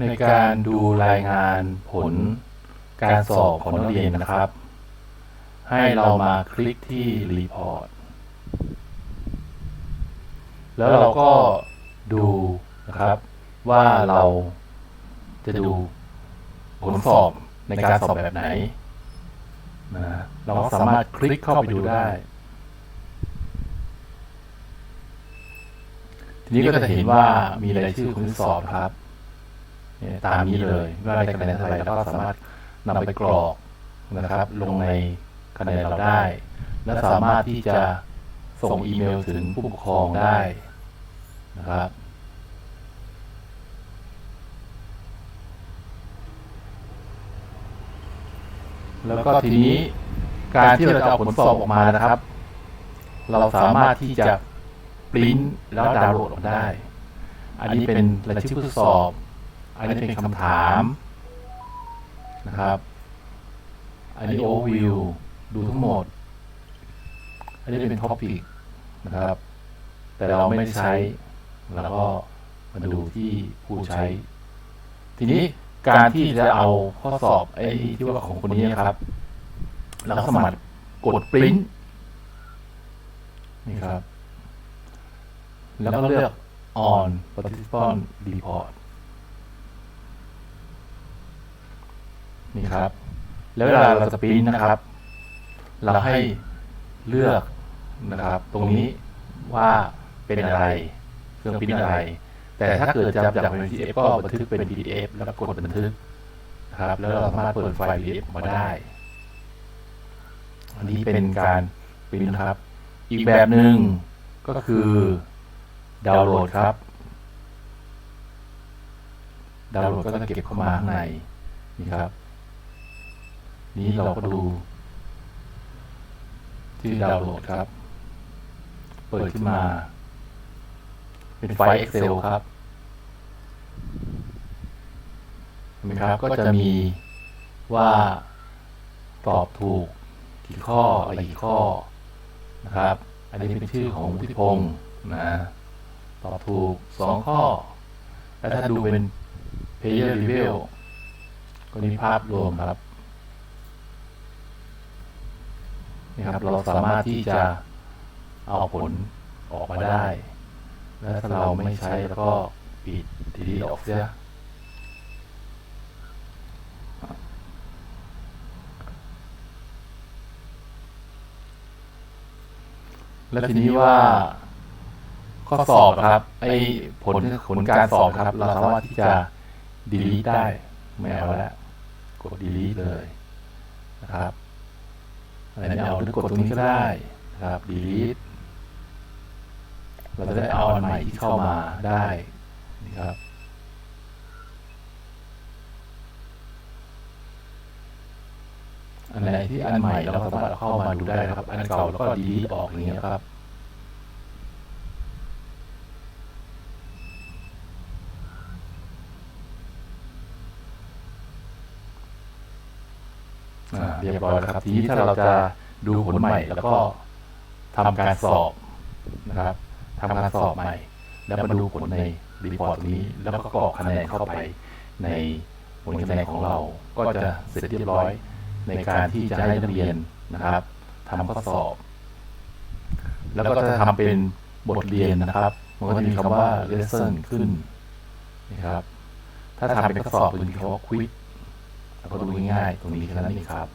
ในการดูรายงานผล การสอบของนักเรียนนะครับ ให้เรามาคลิกที่รีพอร์ตแล้วเราก็ดูนะครับ ว่าเราจะดูผลสอบในการสอบแบบไหนนะเราก็สามารถคลิกเข้าไปดูได้ ทีนี้ก็จะเห็นว่ามีรายชื่อคนที่สอบครับ ตามนี้เลยว่าได้คะแนนเท่าไหร่แล้วก็สามารถนำไปกรอกนะครับ ลงในคะแนนเราได้ และสามารถที่จะส่งอีเมลถึงผู้ปกครองได้นะครับแล้วก็ทีนี้การที่เราจะเอาผลสอบออกมานะครับ เราสามารถที่จะปริ้นแล้วดาวน์โหลดออกได้ อันนี้เป็นรายชื่อผู้สอบ อันนี้เป็นคำถามนะครับ อันนี้โอเวอร์วิวดูทั้งหมด อันนี้เป็นท็อปิกนะครับ แต่เราไม่ได้ใช้เราก็มาดูที่ผู้ใช้ ทีนี้การที่จะเอาข้อสอบไอ้ที่ว่าของคนนี้นะครับ เราสามารกดปริ้นนี่ครับ แล้วก็เลือก on participant report นี่ครับ แล้วเวลาเราจะปริ้นนะครับ เราให้เลือกนะครับ ตรงนี้ว่าเป็นอะไร เครื่องปริ้นอะไร แต่ถ้าเกิดจะจากเป็น PDF ก็บันทึกเป็น PDF แล้วกดบันทึกนะครับ แล้วเราสามารถเปิดไฟล์ PDF ออกมาได้ อันนี้เป็นการปริ้นนะครับ อีกแบบหนึ่งก็คือดาวน์โหลดครับดาวน์โหลดก็จะเก็บเข้ามาข้างในนี่ครับ นี้เราก็ดู ที่ดาวน์โหลดครับ เปิดขึ้นมา เป็นไฟล์ Excel ครับเห็นไหมครับ ก็จะมีว่า ตอบถูกกี่ข้ออะไรกี่ข้อนะครับ อันนี้เป็นชื่อของวุฒิพงศ์นะตอบถูกสองข้อ แล้วถ้าดูเป็น Player Review ก็มีภาพรวมครับ นี่ครับเราสามารถที่จะเอาผลออกมาได้ แล้วถ้าเราไม่ใช้แล้วก็ปิดทีดีออกเสียแล้วทีนี้ว่าข้อสอบครับไอ้ผลผลการสอบครับ เราสามารถที่จะ delete ได้ไม่เอาแล้วกด delete เลยนะครับ อะไรไม่เอาหรือกดตรงนี้ก็ได้นะครับ delete เราจะได้เอาอันใหม่ที่เข้ามาได้นี่ครับอันไหนที่อันใหม่เราก็สามารถเอาเข้ามาดูได้นะครับ อันเก่าแล้วก็ delete ออกอย่างเงี้ยครับ อ่าเรียบร้อยแล้วครับ ทีนี้ถ้าเราจะดูผลใหม่ แล้วก็ทำการสอบนะครับทำการสอบใหม่ แล้วมาดูผลในรีพอร์ตนี้ แล้วก็กรอกคะแนนเข้าไปในผลคะแนนของเรา ก็จะเสร็จเรียบร้อยในการที่จะให้นักเรียนนะครับทำข้อสอบ แล้วก็จะทำเป็นบทเรียนนะครับมันก็จะมีคำว่า lesson ขึ้นนะครับ ถ้าทำเป็นข้อสอบจะมีคำว่า quiz แล้วก็ดูง่ายๆตรงนี้แค่นั้นเองครับ